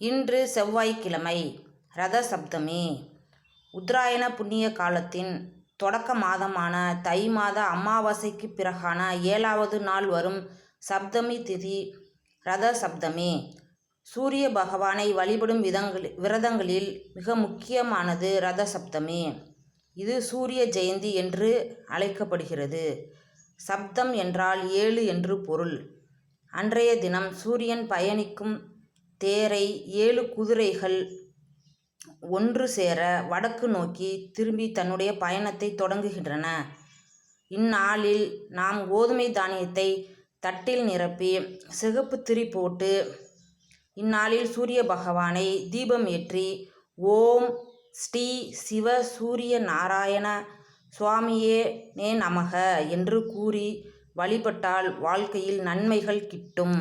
இன்று செவ்வாய்க்கிழமை ரத சப்தமி உத்தராயண புண்ணிய காலத்தின் தொடக்க மாதமான தை மாத அமாவாசைக்கு பிறகான ஏழாவது நாள் வரும் சப்தமி திதி ரத சப்தமி சூரிய பகவானை வழிபடும் விதங்களில் விரதங்களில் மிக முக்கியமானது ரத சப்தமி இது சூரிய ஜெயந்தி என்று அழைக்கப்படுகிறது. சப்தம் என்றால் ஏழு என்று பொருள். அன்றைய தினம் சூரியன் பயணிக்கும் தேரை ஏழு குதிரைகள் ஒன்று சேர வடக்கு நோக்கி திரும்பி தன்னுடைய பயணத்தை தொடங்குகின்றன. இந்நாளில் நாம் கோதுமை தானியத்தை தட்டில் நிரப்பி சிகப்பு திரி போட்டு இந்நாளில் சூரிய பகவானை தீபம் ஏற்றி ஓம் ஸ்ரீ சிவ சூரிய நாராயண சுவாமியே நே நமக என்று கூறி வழிபட்டால் வாழ்க்கையில் நன்மைகள் கிட்டும்.